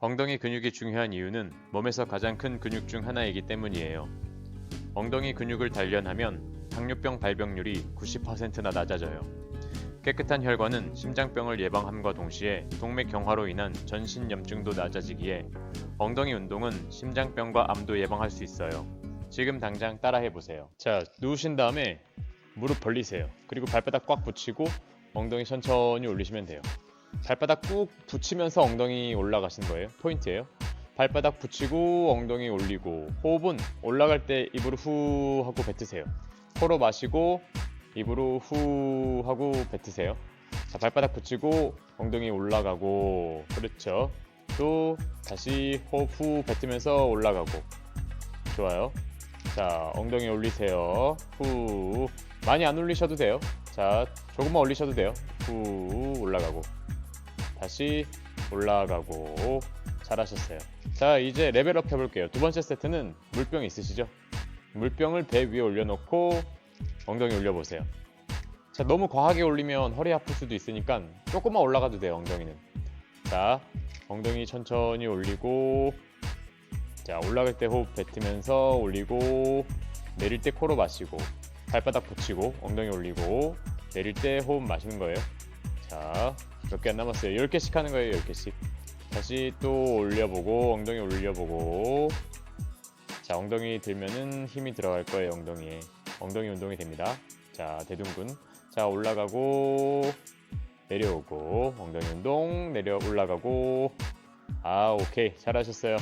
엉덩이 근육이 중요한 이유는 몸에서 가장 큰 근육 중 하나이기 때문이에요. 엉덩이 근육을 단련하면 당뇨병 발병률이 90%나 낮아져요. 깨끗한 혈관은 심장병을 예방함과 동시에 동맥 경화로 인한 전신 염증도 낮아지기에 엉덩이 운동은 심장병과 암도 예방할 수 있어요. 지금 당장 따라해 보세요. 자, 누우신 다음에 무릎 벌리세요. 그리고 발바닥 꽉 붙이고 엉덩이 천천히 올리시면 돼요. 발바닥 꾹 붙이면서 엉덩이 올라가시는 거예요. 포인트예요. 발바닥 붙이고 엉덩이 올리고 호흡은 올라갈 때 입으로 후 하고 뱉으세요. 코로 마시고 입으로 후 하고 뱉으세요. 자, 발바닥 붙이고 엉덩이 올라가고 그렇죠. 또 다시 호흡 후 뱉으면서 올라가고 좋아요. 자, 엉덩이 올리세요. 후 많이 안 올리셔도 돼요. 자, 조금만 올리셔도 돼요. 후 올라가고 다시 올라가고 잘하셨어요. 자, 이제 레벨업 해볼게요. 두 번째 세트는 물병 있으시죠? 물병을 배 위에 올려놓고 엉덩이 올려보세요. 자, 너무 과하게 올리면 허리 아플 수도 있으니까 조금만 올라가도 돼요, 엉덩이는. 자, 엉덩이 천천히 올리고, 자, 올라갈 때 호흡 뱉으면서 올리고, 내릴 때 코로 마시고, 발바닥 붙이고, 엉덩이 올리고, 내릴 때 호흡 마시는 거예요. 자, 몇 개 안 남았어요. 10개씩 하는 거예요, 10개씩. 다시 또 올려보고, 엉덩이 올려보고, 자, 엉덩이 들면은 힘이 들어갈 거예요, 엉덩이에. 엉덩이 운동이 됩니다. 자, 대둔근. 자, 올라가고, 내려오고, 엉덩이 운동, 내려 올라가고. 아, 오케이. 잘하셨어요.